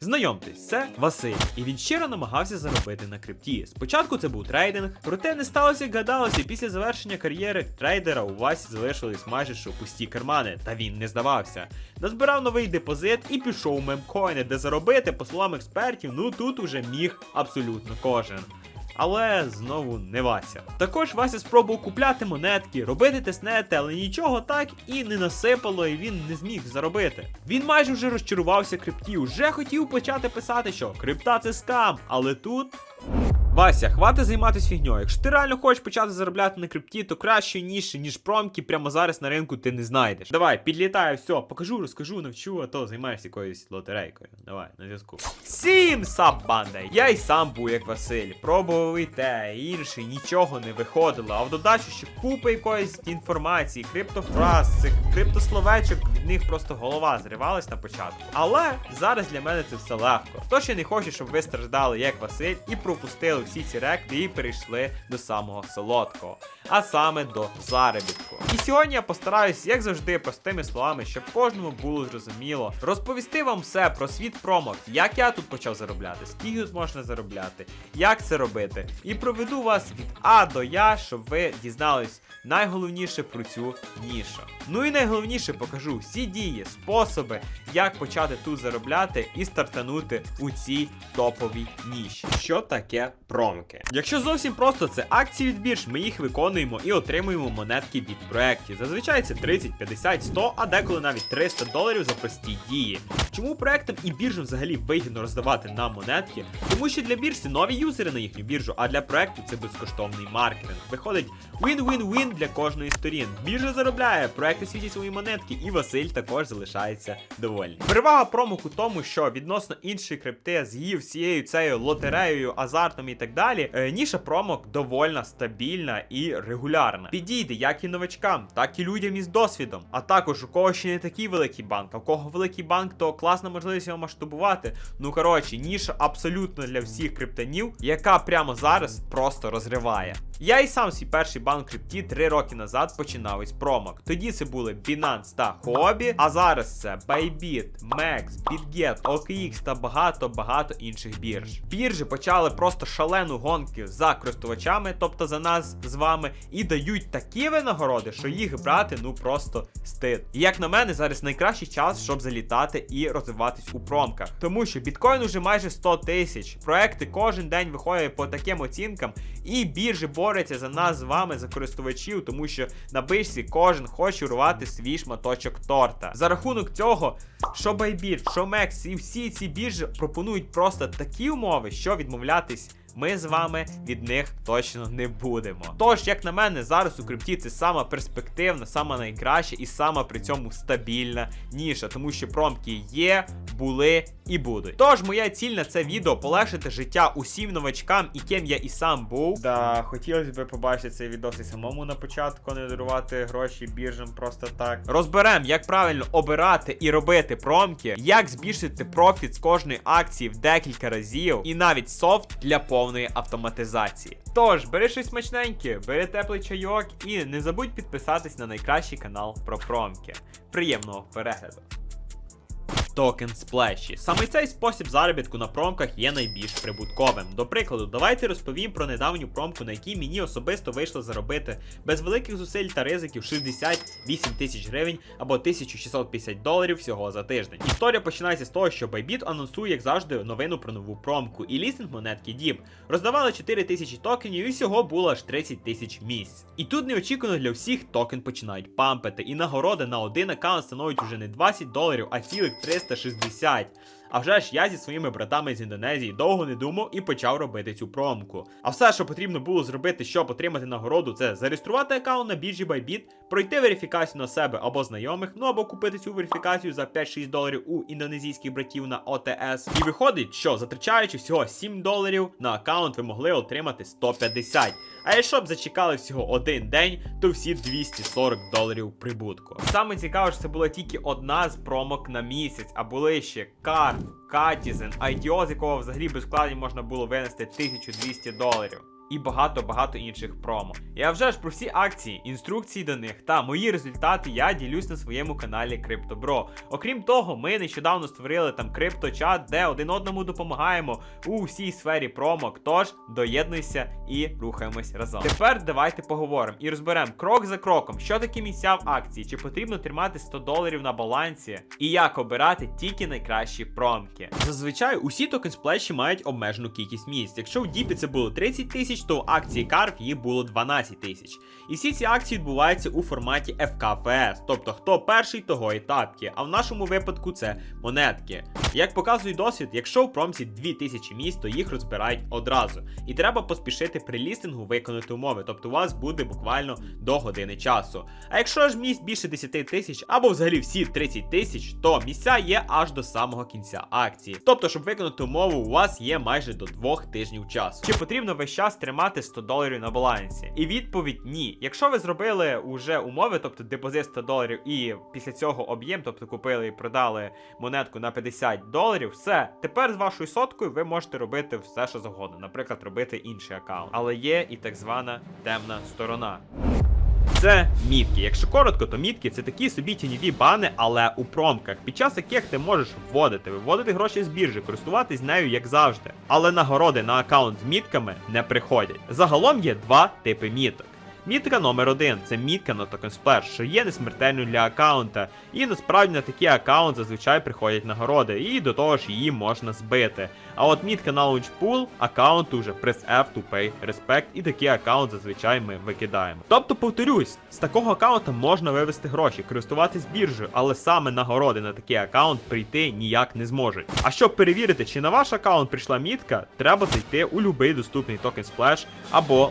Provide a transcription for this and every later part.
Знайомтесь, це Василь, і він щиро намагався заробити на крипті. Спочатку це був трейдинг, проте не сталося, як гадалося, після завершення кар'єри трейдера у Васі залишились майже що пусті кармани, та він не здавався. Назбирав новий депозит і пішов у мемкоїни, де заробити, по словам експертів, ну тут уже міг абсолютно кожен. Але знову не Вася. Також Вася спробував купляти монетки, робити тестнети, але нічого так і не насипало, і він не зміг заробити. Він майже вже розчарувався крипті, вже хотів почати писати, що крипта це скам, але тут. Вася, хвати займатися фігньою. Якщо ти реально хочеш почати заробляти на крипті, то кращої ніші, ніж промки, прямо зараз на ринку ти не знайдеш. Давай, підлітаю, все, покажу, розкажу, навчу, а то займаєшся якоюсь лотерейкою. Давай, на зв'язку. Всім сап банда! Я й сам був як Василь. Пробував і те, і інше, нічого не виходило. А в додачу ще купа якоїсь інформації, криптофраз, цих криптословечок, від них просто голова зривалась на початку. Але зараз для мене це все легко. Тож я не хочу, щоб ви страждали як Василь і пропустили всі ці ректи і перейшли до самого солодкого, а саме до заробітку. І сьогодні я постараюсь, як завжди, простими словами, щоб кожному було зрозуміло, розповісти вам все про світ промок, як я тут почав заробляти, скільки тут можна заробляти, як це робити. І проведу вас від А до Я, щоб ви дізнались найголовніше про цю нішу. Ну і найголовніше покажу всі дії, способи, як почати тут заробляти і стартанути у цій топовій ніші. Що таке промки? Якщо зовсім просто, це акції від бірж, ми їх виконуємо і отримуємо монетки від проєктів. Зазвичай це 30, 50, 100, а деколи навіть 300 доларів за прості дії. Чому проектам і біржам взагалі вигідно роздавати нам монетки? Тому що для бірж це нові юзери на їхню біржу, а для проекту це безкоштовний маркетинг. Виходить win-win-win для кожної сторін. Біржа заробляє, проекти світять свої монетки, і Василь також залишається довольний. Перевага промок у тому, що відносно іншої крипти з її всією цією лотереєю, азартом і так далі, е, ніша промок довольно стабільна і регулярна. Підійде як і новачкам, так і людям із досвідом. А також у кого ще не такий великий банк, а у кого великий банк, то класна можливість його масштабувати. Ну коротше, ніша абсолютно для всіх криптонів, яка прямо зараз просто розриває. Я і сам свій перший банк крипті 3 роки назад починав із промок. Тоді це були Binance та Huobi, а зараз це Bybit, Mex, BitGet, OKX та багато-багато інших бірж. Біржі почали просто шалену гонки за користувачами, тобто за нас з вами, і дають такі винагороди, що їх брати ну просто стид. І як на мене, зараз найкращий час, щоб залітати і розвиватись у промках. Тому що біткоін уже майже 100 тисяч. Проекти кожен день виходять по таким оцінкам, і біржі борються за нас з вами, за користувачів, тому що на бишці кожен хоче урвати свій шматочок торта. За рахунок цього, що Байбір, що Мекс і всі ці біржі пропонують просто такі умови, що відмовлятись. Ми з вами від них точно не будемо. Тож, як на мене, зараз у крипті це сама перспективна, сама найкраща і сама при цьому стабільна ніша, тому що промки є, були і будуть. Тож, моя ціль на це відео полегшити життя усім новачкам, і ким я і сам був. Да, хотілося б побачити цей відос і самому на початку, не дарувати гроші біржам просто так. Розберем, як правильно обирати і робити промки, як збільшити профіт з кожної акції в декілька разів, і навіть софт для повної автоматизації. Тож, бери щось смачненьке, бери теплий чайок і не забудь підписатись на найкращий канал про промки. Приємного перегляду! Токен сплеші. Саме цей спосіб заробітку на промках є найбільш прибутковим. До прикладу, давайте розповім про недавню промку, на якій мені особисто вийшло заробити без великих зусиль та ризиків 68 тисяч гривень або 1650 доларів всього за тиждень. Історія починається з того, що Bybit анонсує, як завжди, новину про нову промку і лістинг монетки DIP. Роздавали 4 тисячі токенів і всього було аж 30 тисяч місць. І тут неочікувано для всіх токен починають пампити, і нагороди на один аккаунт становить уже не 20 доларів, а цілих 360. А вже ж я зі своїми братами з Індонезії довго не думав і почав робити цю промку. А все, що потрібно було зробити, щоб отримати нагороду, це зареєструвати аккаунт на біржі Bybit, пройти верифікацію на себе або знайомих, ну або купити цю верифікацію за 5-6 доларів у індонезійських братів на ОТС. І виходить, що затрачаючи всього 7 доларів на аккаунт, ви могли отримати 150. А якщо б зачекали всього один день, то всі 240 доларів прибутку. Саме цікаво, що це була тільки одна з промок на місяць, а були ще Карт, Катізен, IDO, з якого взагалі без вкладень можна було винести 1200 доларів. І багато-багато інших промо. Я вже ж про всі акції, інструкції до них та мої результати я ділюсь на своєму каналі CryptoBro. Окрім того, ми нещодавно створили там крипточат, де один одному допомагаємо у всій сфері промок. Тож доєднуйся і рухаємось разом. Тепер давайте поговоримо і розберемо крок за кроком, що таке місця в акції, чи потрібно тримати 100 доларів на балансі, і як обирати тільки найкращі промки. Зазвичай усі токен сплеші мають обмежену кількість місць. Якщо в Діпі це було 30 тисяч, то в акції Карф їх було 12 тисяч. І всі ці акції відбуваються у форматі FKFS, тобто хто перший, того і тапки. А в нашому випадку це монетки. Як показує досвід, якщо в промці 2000 місць, то їх розбирають одразу. І треба поспішити при лістингу виконати умови, тобто у вас буде буквально до години часу. А якщо ж місць більше 10 тисяч або взагалі всі 30 тисяч, то місця є аж до самого кінця акції. Тобто, щоб виконати умову, у вас є майже до 2 тижнів часу. Чи потрібно весь час тримати 100 доларів на балансі? І відповідь ні. Якщо ви зробили уже умови, тобто депозит 100 доларів, і після цього об'єм, тобто купили і продали монетку на 50 доларів, все. Тепер з вашою соткою ви можете робити все, що завгодно. Наприклад, робити інший аккаунт. Але є і так звана темна сторона. Це мітки. Якщо коротко, то мітки це такі собі тіньові бани, але у промках, під час яких ти можеш вводити, виводити гроші з біржі, користуватись нею як завжди. Але нагороди на аккаунт з мітками не приходять. Загалом є два типи міток. Мітка номер один це мітка на токен Splash, що є несмертельною для аккаунта, і насправді на такий аккаунт зазвичай приходять нагороди, і до того ж її можна збити. А от мітка на Pool, аккаунт уже press F to pay respect, і такий аккаунт зазвичай ми викидаємо. Тобто, повторюсь, з такого аккаунта можна вивести гроші, користуватись біржею, але саме нагороди на такий аккаунт прийти ніяк не зможуть. А щоб перевірити, чи на ваш аккаунт прийшла мітка, треба зайти у будь-який доступний токен Splash або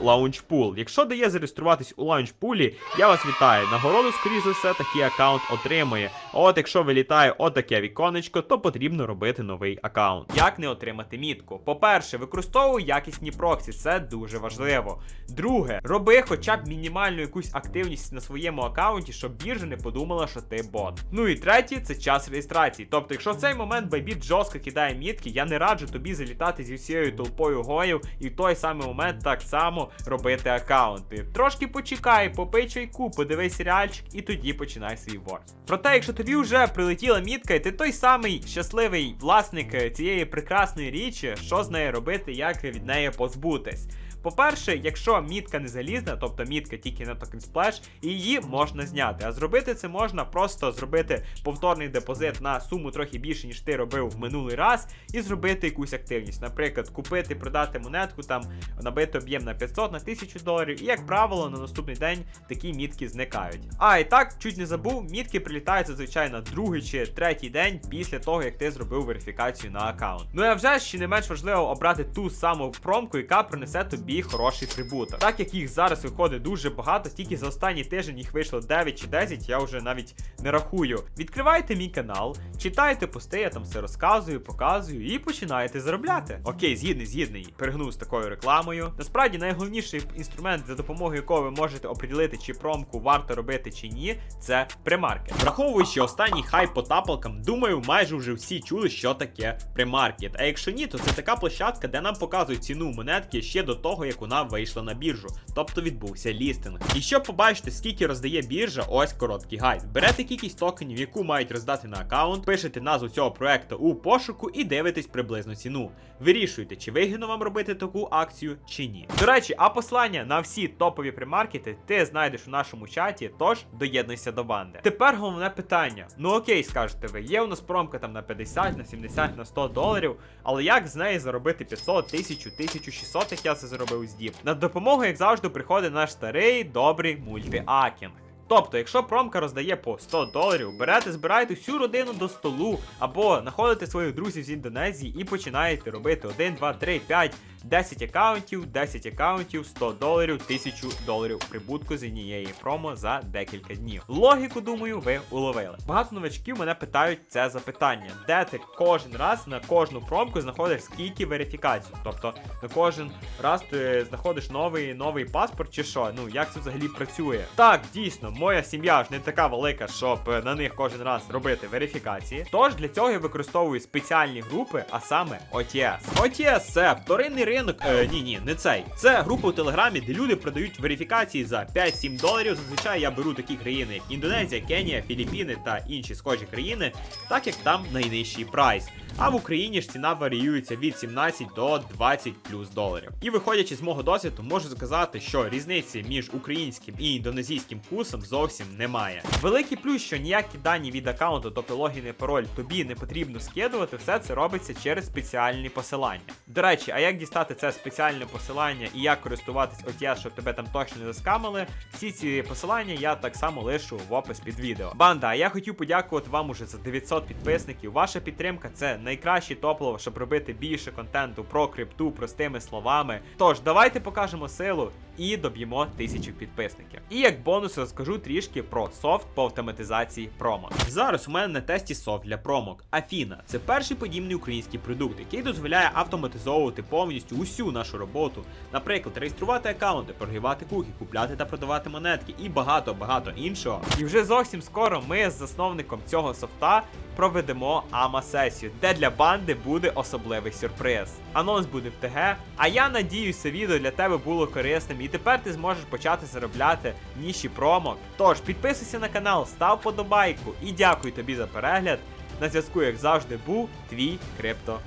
Pool. Якщо дає зареєструватись у Pool, я вас вітаю. Нагороду, скоріш за все, такий аккаунт отримує. От якщо вилітає отаке віконечко, то потрібно робити новий аккаунт. Як не отримати мітку? По-перше, використовуй якісні проксі, це дуже важливо. Друге, роби хоча б мінімальну якусь активність на своєму аккаунті, щоб біржа не подумала, що ти бот. Ну і третє, це час реєстрації. Тобто, якщо в цей момент Bybit жорстко кидає мітки, я не раджу тобі залітати зі всією толпою гоїв і в той самий момент так само робити аккаунти. Трошки почекай, попий чайку, подивись серіальчик і тоді починай свій ворс. Проте, якщо тобі вже прилетіла мітка, і ти той самий щасливий власник е, цієї прекрасної річі, що з нею робити, як від неї позбутись. По-перше, якщо мітка не залізна, тобто мітка тільки на Token Splash, її можна зняти. А зробити це можна просто зробити повторний депозит на суму трохи більше, ніж ти робив в минулий раз, і зробити якусь активність. Наприклад, купити, продати монетку, там набити об'єм на 500 на 1000 доларів, і як правило, на наступний день такі мітки зникають. А і так, чуть не забув, мітки прилітають зазвичай на другий чи третій день після того, як ти зробив верифікацію на аккаунт. Ну і вже ще не менш важливо обрати ту саму промку, яка принесе тобі хороший прибуток. Так як їх зараз виходить дуже багато, тільки за останній тиждень їх вийшло 9 чи 10, я вже навіть не рахую. Відкривайте мій канал, читайте пости, я там все розказую, показую і починаєте заробляти. Окей, згідний, згідний, перегнув з такою рекламою. Насправді найголовніший інструмент, за допомогою якого ви можете оприділити, чи промку варто робити чи ні, це примаркет. Враховуючи останній хайп по тапалкам, думаю, майже вже всі чули, що таке примаркет. А якщо ні, то це така площадка, де нам показують ціну монетки ще до того, як вона вийшла на біржу, тобто відбувся лістинг. І щоб побачити, скільки роздає біржа, ось короткий гайд. Берете кількість токенів, яку мають роздати на аккаунт, пишете назву цього проекту у пошуку і дивитесь приблизну ціну. Вирішуйте, чи вигідно вам робити таку акцію чи ні. До речі, а послання на всі топові примаркети ти знайдеш у нашому чаті, тож доєднуйся до банди. Тепер головне питання: ну окей, скажете ви, є у нас промка там на 50, на 70, на 100 доларів, але як з неї заробити 500, 1000, 1600, як я це заробив з діп? На допомогу, як завжди, приходить наш старий добрий мультиакінг. Тобто, якщо промка роздає по 100 доларів, берете, збираєте всю родину до столу, або знаходите своїх друзів з Індонезії і починаєте робити 1, 2, 3, 5, 10 аккаунтів, 10 аккаунтів, 100 доларів, 1000 доларів прибутку з однієї промо за декілька днів. Логіку, думаю, ви уловили. Багато новачків мене питають це запитання, де ти кожен раз на кожну промку знаходиш скільки верифікацій. Тобто на кожен раз ти знаходиш новий новий паспорт чи що. Ну як це взагалі працює? Так, дійсно, моя сім'я ж не така велика, щоб е, на них кожен раз робити верифікації. Тож для цього я використовую спеціальні групи, а саме OTS. OTS це вторинний ринок. Е, ні, ні, не цей. Це група у Телеграмі, де люди продають верифікації за 5-7 доларів. Зазвичай я беру такі країни, як Індонезія, Кенія, Філіппіни та інші схожі країни, так як там найнижчий прайс. А в Україні ж ціна варіюється від 17 до 20 плюс доларів. І виходячи з мого досвіду, можу сказати, що різниці між українським і індонезійським курсом зовсім немає. Великий плюс, що ніякі дані від аккаунту, тобто логін і пароль, тобі не потрібно скидувати, все це робиться через спеціальні посилання. До речі, а як дістати це спеціальне посилання і як користуватись OTS, щоб тебе там точно не заскамили, всі ці посилання я так само лишу в опис під відео. Банда, а я хотів подякувати вам уже за 900 підписників. Ваша підтримка це найкраще топливо, щоб робити більше контенту про крипту простими словами. Тож, давайте покажемо силу і доб'ємо тисячу підписників. І як бонус розкажу трішки про софт по автоматизації промок. Зараз у мене на тесті софт для промок. Афіна це перший подібний український продукт, який дозволяє автоматизовувати повністю усю нашу роботу. Наприклад, реєструвати аккаунти, прогрівати куки, купляти та продавати монетки і багато багато іншого. І вже зовсім скоро ми з засновником цього софта проведемо АМА-сесію, де для банди буде особливий сюрприз. Анонс буде в ТГ. А я надіюсь, це відео для тебе було корисним, і тепер ти зможеш почати заробляти ніші промок. Тож підписуйся на канал, став подобайку і дякую тобі за перегляд. На зв'язку, як завжди, був твій крипто